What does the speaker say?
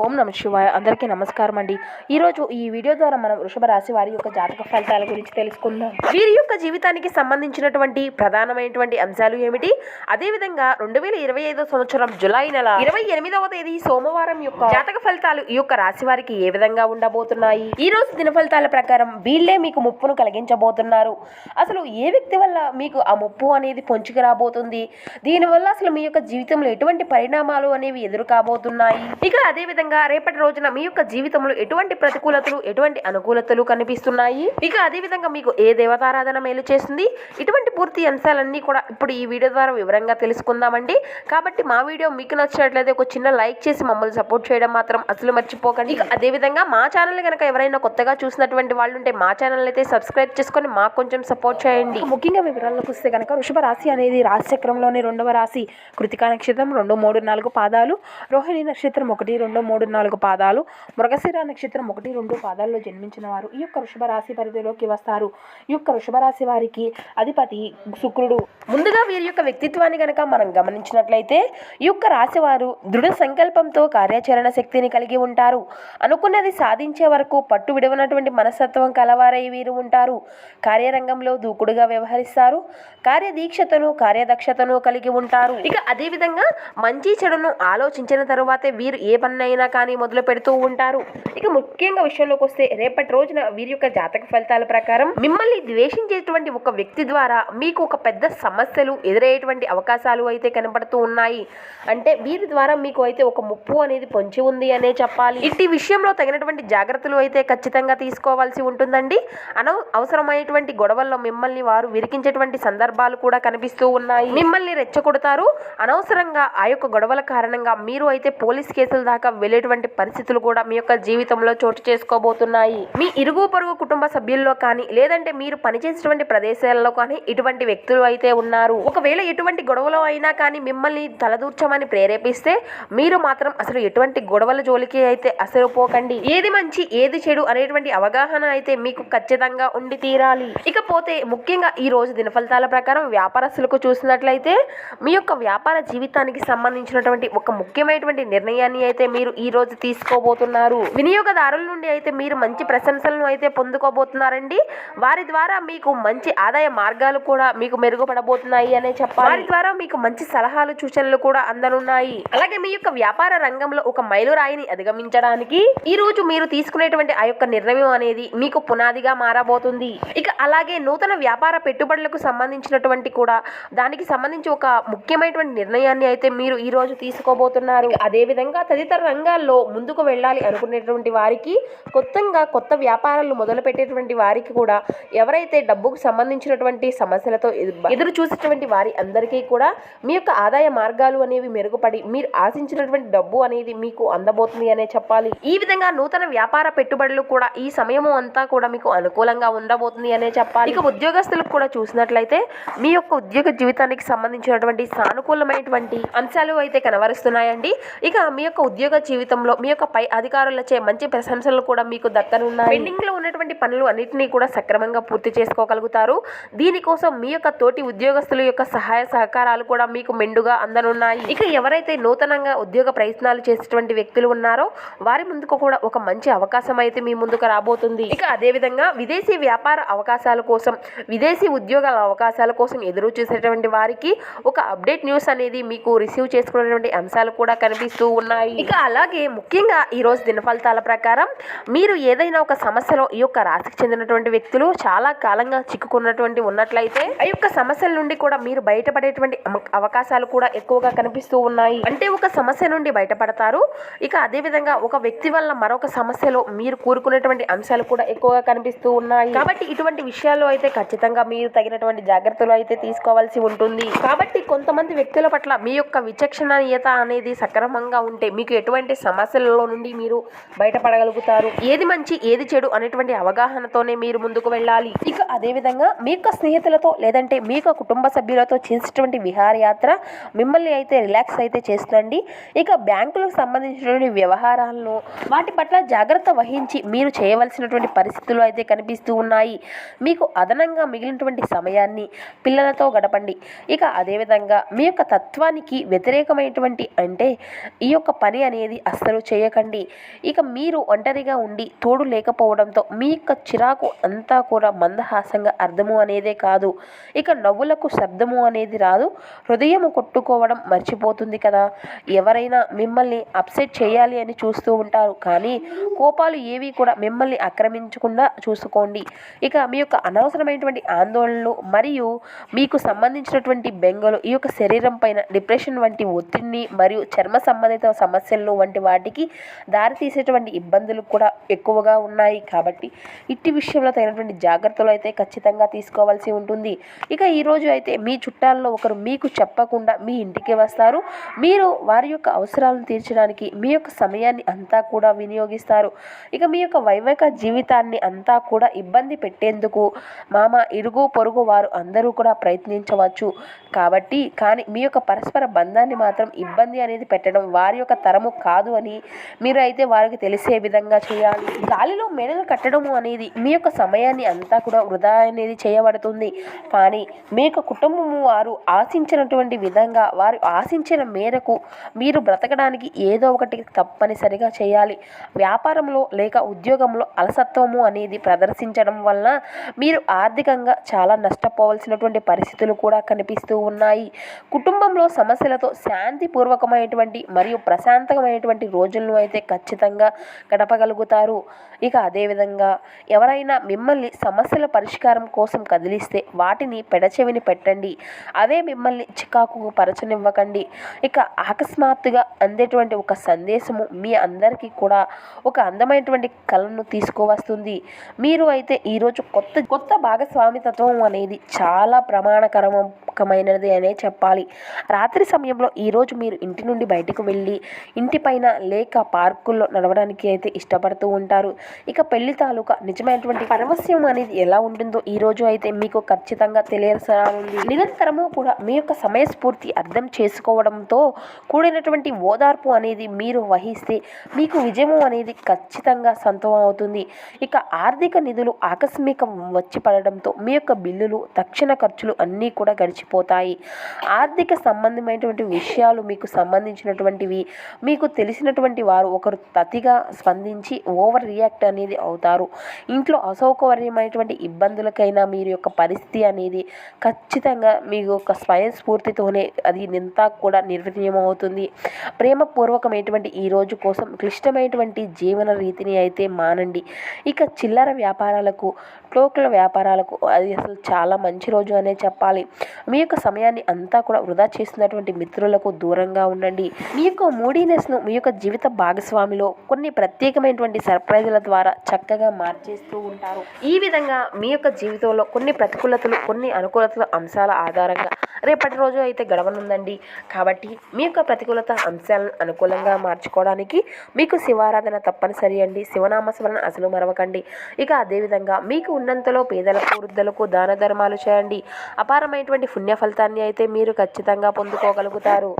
ఓం నమ శివాయ. అందరికీ నమస్కారం అండి. ఈరోజు ఈ వీడియో ద్వారా మనం వృషభ రాశి వారి యొక్క జాతక ఫలితాల గురించి తెలుసుకుందాం. వీరి యొక్క జీవితానికి సంబంధించినటువంటి ప్రధానమైనటువంటి అంశాలు ఏమిటి? అదేవిధంగా రెండు వేల ఇరవై ఐదో సంవత్సరం జులై నెల ఇరవై ఎనిమిదవ తేదీ సోమవారం యొక్క జాతక ఫలితాలు ఈ యొక్క రాశి వారికి ఏ విధంగా ఉండబోతున్నాయి? ఈ రోజు దిన ఫలితాల ప్రకారం వీళ్ళే మీకు ముప్పును కలిగించబోతున్నారు. అసలు ఏ వ్యక్తి వల్ల మీకు ఆ ముప్పు అనేది పొంచుకు రాబోతుంది? దీనివల్ల అసలు మీ యొక్క జీవితంలో ఎటువంటి పరిణామాలు అనేవి ఎదురు కాబోతున్నాయి ఇక అదే విధంగా రేపటి రోజున మీ యొక్క జీవితంలో ఎటువంటి ప్రతికూలతలు ఎటువంటి అనుకూలతలు కనిపిస్తున్నాయి? ఇక అదే విధంగా మీకు ఏ దేవతారాధన మేలు చేస్తుంది ఇటువంటి పూర్తి అంశాలన్నీ కూడా ఇప్పుడు ఈ వీడియో ద్వారా వివరంగా తెలుసుకుందామండి. కాబట్టి మా వీడియో మీకు నచ్చినట్లయితే ఒక చిన్న లైక్ చేసి మమ్మల్ని సపోర్ట్ చేయడం మాత్రం అసలు మర్చిపోకండి. ఇక అదే విధంగా మా ఛానల్ కనుక ఎవరైనా కొత్తగా చూసినటువంటి వాళ్ళు ఉంటే మా ఛానల్ అయితే సబ్స్క్రైబ్ చేసుకొని మాకు కొంచెం సపోర్ట్ చేయండి. ముఖ్యంగా వివరాలకు వస్తే కనుక వృషభ రాశి అనేది రాశి చక్రంలోని రెండవ రాశి. కృతికా నక్షత్రం రెండు మూడు నాలుగు పాదాలు. రోహిణి నక్షత్రం ఒకటి రెండు మూడు నాలుగు పాదాలు. మృగశిర నక్షత్రం ఒకటి రెండు పాదాల్లో జన్మించిన వారు ఈ యొక్క వృషభ రాశి పరిధిలోకి వస్తారు. ఈ యొక్క వృషభ రాశి వారికి అధిపతి శుక్రుడు. ముందుగా వీరి యొక్క వ్యక్తిత్వాన్ని కనుక మనం గమనించినట్లయితే ఈ యొక్క రాశి వారు దృఢ సంకల్పంతో కార్యాచరణ శక్తిని కలిగి ఉంటారు. అనుకున్నది సాధించే వరకు పట్టు విడవనటువంటి మనస్తత్వం కలవారై వీరు ఉంటారు. కార్యరంగంలో దూకుడుగా వ్యవహరిస్తారు. కార్యదీక్షతను కార్యదక్షతను కలిగి ఉంటారు. ఇక అదేవిధంగా మంచి చెడును ఆలోచించిన తరువాతే వీరు ఏ పన్నైనా కానీ మొదలు పెడుతూ ఉంటారు. ఇక ముఖ్యంగా విషయంలోకి వస్తే రేపటి రోజున వీరి యొక్క జాతక ఫలితాల ప్రకారం మిమ్మల్ని ద్వేషించేటువంటి ఒక వ్యక్తి ద్వారా మీకు ఒక పెద్ద సమస్యలు ఎదురయ్యేటువంటి అవకాశాలు అయితే కనబడుతూ ఉన్నాయి. అంటే వీరి ద్వారా మీకు అయితే ఒక ముప్పు అనేది పొంచి ఉంది అనే చెప్పాలి. ఇట్టి విషయంలో తగినటువంటి జాగ్రత్తలు అయితే ఖచ్చితంగా తీసుకోవాల్సి ఉంటుందండి. అనవ అవసరమైనటువంటి గొడవల్లో మిమ్మల్ని వారు విరికించేటువంటి సందర్భాలు కూడా కనిపిస్తూ ఉన్నాయి. మిమ్మల్ని రెచ్చగొడతారు. అనవసరంగా ఆ యొక్క గొడవల కారణంగా మీరు అయితే పోలీస్ కేసుల దాకా వెళ్ళి వెళ్ళేటువంటి పరిస్థితులు కూడా మీ యొక్క జీవితంలో చోటు చేసుకోబోతున్నాయి. మీ ఇరుగు పొరుగు కుటుంబ సభ్యుల్లో కానీ లేదంటే మీరు పనిచేసేటువంటి ప్రదేశాల్లో కానీ ఇటువంటి వ్యక్తులు అయితే ఉన్నారు. ఒకవేళ ఎటువంటి గొడవలో అయినా కానీ మిమ్మల్ని తలదూర్చమని ప్రేరేపిస్తే మీరు మాత్రం అసలు ఎటువంటి గొడవల జోలికి అయితే అసలు పోకండి. ఏది మంచి ఏది చెడు అనేటువంటి అవగాహన అయితే మీకు ఖచ్చితంగా ఉండి తీరాలి. ఇకపోతే ముఖ్యంగా ఈ రోజు దిన ఫలితాల ప్రకారం వ్యాపారస్తులకు చూసినట్లయితే మీ యొక్క వ్యాపార జీవితానికి సంబంధించినటువంటి ఒక ముఖ్యమైనటువంటి నిర్ణయాన్ని అయితే మీరు ఈ రోజు తీసుకోబోతున్నారు. వినియోగదారుల నుండి అయితే మీరు మంచి ప్రశంసలను అయితే పొందుకోబోతున్నారండి. వారి ద్వారా మీకు మంచి ఆదాయ మార్గాలు కూడా మీకు మెరుగుపడబోతున్నాయి అనే చెప్పాలి. వారి ద్వారా మీకు మంచి సలహాలు సూచనలు కూడా అందనున్నాయి. అలాగే మీ యొక్క వ్యాపార రంగంలో ఒక మైలురాయిని అధిగమించడానికి ఈ రోజు మీరు తీసుకునేటువంటి ఆ యొక్క నిర్ణయం అనేది మీకు పునాదిగా మారబోతుంది. ఇక అలాగే నూతన వ్యాపార పెట్టుబడులకు సంబంధించినటువంటి కూడా దానికి సంబంధించి ఒక ముఖ్యమైనటువంటి నిర్ణయాన్ని అయితే మీరు ఈ రోజు తీసుకోబోతున్నారు. అదే విధంగా తదితర రంగాల్లో ముందుకు వెళ్ళాలి అనుకునేటువంటి వారికి కొత్తగా కొత్త వ్యాపారాలు మొదలుపెట్టేటువంటి వారికి కూడా ఎవరైతే డబ్బుకు సంబంధించినటువంటి సమస్యలతో ఎదురు చూసేటువంటి వారి అందరికీ కూడా మీ యొక్క ఆదాయ మార్గాలు అనేవి మెరుగుపడి మీరు ఆశించినటువంటి డబ్బు అనేది మీకు అందబోతుంది అనే చెప్పాలి. ఈ విధంగా నూతన వ్యాపార పెట్టుబడులు కూడా ఈ సమయము అంతా కూడా మీకు అనుకూలంగా ఉండబోతుంది అనే చెప్పాలి. ఇక ఉద్యోగస్తులకు కూడా చూసినట్లయితే మీ యొక్క ఉద్యోగ జీవితానికి సంబంధించినటువంటి సానుకూలమైనటువంటి అంశాలు అయితే కనబరుస్తున్నాయండి ఇక మీ యొక్క ఉద్యోగ జీవితంలో మీ యొక్క పై అధికారులచే మంచి ప్రశంసలు కూడా మీకు దక్కనున్నాయి. పెండింగ్లో ఉన్నటువంటి పనులు అన్నింటినీ కూడా సక్రమంగా పూర్తి చేసుకోగలుగుతారు. దీనికోసం మీ యొక్క తోటి ఉద్యోగస్తుల యొక్క సహాయ సహకారాలు కూడా మీకు మెండుగా అందనున్నాయి. ఇక ఎవరైతే నూతనంగా ఉద్యోగ ప్రయత్నాలు చేసేటువంటి వ్యక్తులు ఉన్నారో వారి ముందుకు కూడా ఒక మంచి అవకాశం అయితే మీ ముందుకు రాబోతుంది. ఇక అదే విధంగా విదేశీ వ్యాపార అవకాశాల కోసం విదేశీ ఉద్యోగాల అవకాశాల కోసం ఎదురు చూసేటువంటి వారికి ఒక అప్డేట్ న్యూస్ అనేది మీకు రిసీవ్ చేసుకునేటువంటి అంశాలు కూడా కనిపిస్తూ ఉన్నాయి. ఇక అలాగే ముఖ్యంగా ఈరోజు దినఫలితాల ప్రకారం మీరు ఏదైనా ఒక సమస్యలో ఈ యొక్క రాశికి చెందినటువంటి వ్యక్తులు చాలా కాలంగా చిక్కుకున్నటువంటి ఉన్నట్లయితే ఆ యొక్క సమస్యల నుండి కూడా మీరు బయటపడేటువంటి అవకాశాలు కూడా ఎక్కువగా కనిపిస్తూ ఉన్నాయి. అంటే ఒక సమస్య నుండి బయటపడతారు. ఇక అదే విధంగా ఒక వ్యక్తి వల్ల మరొక సమస్యలో మీరు కూరుకునేటువంటి అంశాలు కూడా ఎక్కువగా కనిపిస్తూ ఉన్నాయి. కాబట్టి ఇటువంటి విషయాల్లో అయితే ఖచ్చితంగా మీరు తగినటువంటి జాగ్రత్తలు అయితే తీసుకోవాల్సి ఉంటుంది. కాబట్టి కొంతమంది వ్యక్తుల పట్ల మీ యొక్క విచక్షణీయత అనేది సక్రమంగా ఉంటే మీకు ఎటువంటి సమస్యలలో నుండి మీరు బయటపడగలుగుతారు? ఏది మంచి ఏది చెడు అనేటువంటి అవగాహనతోనే మీరు ముందుకు వెళ్ళాలి. ఇక అదే విధంగా మీ యొక్క స్నేహితులతో లేదంటే మీ యొక్క కుటుంబ సభ్యులతో చేసేటువంటి విహారయాత్ర మిమ్మల్ని అయితే రిలాక్స్ అయితే చేస్తుందండి. ఇక బ్యాంకులకు సంబంధించినటువంటి వ్యవహారాలను వాటి పట్ల జాగ్రత్త వహించి మీరు చేయవలసినటువంటి పరిస్థితులు అయితే కనిపిస్తూ ఉన్నాయి. మీకు అదనంగా మిగిలినటువంటి సమయాన్ని పిల్లలతో గడపండి. ఇక అదేవిధంగా మీ యొక్క తత్వానికి వ్యతిరేకమైనటువంటి అంటే ఈ యొక్క పని అనేది అస్సలు చేయకండి. ఇక మీరు ఒంటరిగా ఉండి తోడు లేకపోవడంతో మీ యొక్క చిరాకు అంతా కూడా మందహాసంగా అర్థము అనేదే కాదు. ఇక నవ్వులకు శబ్దము అనేది రాదు. హృదయము కొట్టుకోవడం మర్చిపోతుంది కదా. ఎవరైనా మిమ్మల్ని అప్సెట్ చేయాలి అని చూస్తూ ఉంటారు. కానీ కోపాలు ఏవి కూడా మిమ్మల్ని ఆక్రమించకుండా చూసుకోండి. ఇక మీ యొక్క అనవసరమైనటువంటి ఆందోళనలు మరియు మీకు సంబంధించినటువంటి బెంగలు ఈ యొక్క శరీరం పైన డిప్రెషన్ వంటి ఒత్తిడిని మరియు చర్మ సంబంధిత సమస్యలు వంటి వాటికి దారి తీసేటువంటి ఇబ్బందులు కూడా ఎక్కువగా ఉన్నాయి. కాబట్టి ఇట్టి విషయంలో తగినటువంటి జాగ్రత్తలు అయితే ఖచ్చితంగా తీసుకోవాల్సి ఉంటుంది. ఇక ఈరోజు అయితే మీ చుట్టాల్లో ఒకరు మీకు చెప్పకుండా మీ ఇంటికి వస్తారు. మీరు వారి యొక్క అవసరాలను తీర్చడానికి మీ యొక్క సమయాన్ని అంతా కూడా వినియోగిస్తారు. ఇక మీ యొక్క వైవాహిక జీవితాన్ని అంతా కూడా ఇబ్బంది పెట్టేందుకు మామ ఇరుగు పొరుగు వారు అందరూ కూడా ప్రయత్నించవచ్చు. కాబట్టి కానీ మీ యొక్క పరస్పర బంధాన్ని మాత్రం ఇబ్బంది అనేది పెట్టడం వారి యొక్క తరము కాదు. కాదు అని మీరు అయితే వారికి తెలిసే విధంగా చేయాలి. గాలిలో మెడలు కట్టడము అనేది మీ యొక్క సమయాన్ని అంతా కూడా వృధా అనేది చేయబడుతుంది. కానీ మీ యొక్క కుటుంబము వారు ఆశించినటువంటి విధంగా వారు ఆశించిన మేరకు మీరు బ్రతకడానికి ఏదో ఒకటి తప్పనిసరిగా చేయాలి. వ్యాపారంలో లేక ఉద్యోగంలో అలసత్వము అనేది ప్రదర్శించడం వలన మీరు ఆర్థికంగా చాలా నష్టపోవాల్సినటువంటి పరిస్థితులు కూడా కనిపిస్తూ ఉన్నాయి. కుటుంబంలో సమస్యలతో శాంతిపూర్వకమైనటువంటి మరియు ప్రశాంతమైనటువంటి రోజులను అయితే ఖచ్చితంగా గడపగలుగుతారు. ఇక అదేవిధంగా ఎవరైనా మిమ్మల్ని సమస్యల పరిష్కారం కోసం కదిలిస్తే వాటిని పెడచెవిని పెట్టండి. అవే మిమ్మల్ని చికాకు పరచనివ్వకండి. ఇక అకస్మాత్తుగా అందేటువంటి ఒక సందేశము మీ అందరికీ కూడా ఒక అందమైనటువంటి కళను తీసుకువస్తుంది. మీరు అయితే ఈరోజు కొత్త కొత్త భాగస్వామితత్వం అనేది చాలా ప్రమాణకరమైనది అనే చెప్పాలి. రాత్రి సమయంలో ఈరోజు మీరు ఇంటి నుండి బయటకు వెళ్ళి ఇంటిపైన లేక పార్కుల్లో నడవడానికి అయితే ఇష్టపడుతూ ఉంటారు. ఇక పెళ్ళి తాలూకా నిజమైనటువంటి పరమస్యం అనేది ఎలా ఉంటుందో ఈ రోజు అయితే మీకు ఖచ్చితంగా తెలియసరానుంది నిరంతరము కూడా మీ యొక్క సమయస్ఫూర్తి అర్థం చేసుకోవడంతో కూడినటువంటి ఓదార్పు అనేది మీరు వహిస్తే మీకు విజయము అనేది ఖచ్చితంగా సొంతం అవుతుంది. ఇక ఆర్థిక నిధులు ఆకస్మిక వచ్చి పడడంతో మీ యొక్క బిల్లులు తక్షణ ఖర్చులు అన్నీ కూడా గడిచిపోతాయి. ఆర్థిక సంబంధమైనటువంటి విషయాలు మీకు సంబంధించినటువంటివి మీకు తెలిసినటువంటి వారు ఒకరు తతిగా స్పందించి ఓవర్ రియాక్ట్ అనేది అవుతారు. ఇంట్లో అసౌకర్యమైనటువంటి ఇబ్బందులకైనా మీరు యొక్క పరిస్థితి అనేది ఖచ్చితంగా మీ యొక్క స్వయం స్ఫూర్తితోనే అది నింత కూడా నిర్వీర్యం అవుతుంది ప్రేమపూర్వకమైనటువంటి ఈ రోజు కోసం క్లిష్టమైనటువంటి జీవన రీతిని అయితే మానండి. ఇక చిల్లర వ్యాపారాలకు టోకుల వ్యాపారాలకు అది అసలు చాలా మంచి రోజు అనే చెప్పాలి. మీ యొక్క సమయాన్ని అంతా కూడా వృధా చేస్తున్నటువంటి మిత్రులకు దూరంగా ఉండండి. మీ యొక్క మూడీనెస్ను మీ మీ యొక్క జీవిత భాగస్వామిలో కొన్ని ప్రత్యేకమైనటువంటి సర్ప్రైజుల ద్వారా చక్కగా మార్చేస్తూ ఉంటారు. ఈ విధంగా మీ యొక్క జీవితంలో కొన్ని ప్రతికూలతలు కొన్ని అనుకూలతల అంశాల ఆధారంగా రేపటి రోజు అయితే గడవనుందండి. కాబట్టి మీ యొక్క ప్రతికూలత అంశాలను అనుకూలంగా మార్చుకోవడానికి మీకు శివారాధన తప్పనిసరి అండి. శివనామస్మరణ అసలు మరవకండి. ఇక అదేవిధంగా మీకు ఉన్నంతలో పేదలకు వృద్ధులకు దాన ధర్మాలు చేయండి. అపారమైనటువంటి పుణ్య ఫలితాన్ని అయితే మీరు ఖచ్చితంగా పొందుకోగలుగుతారు.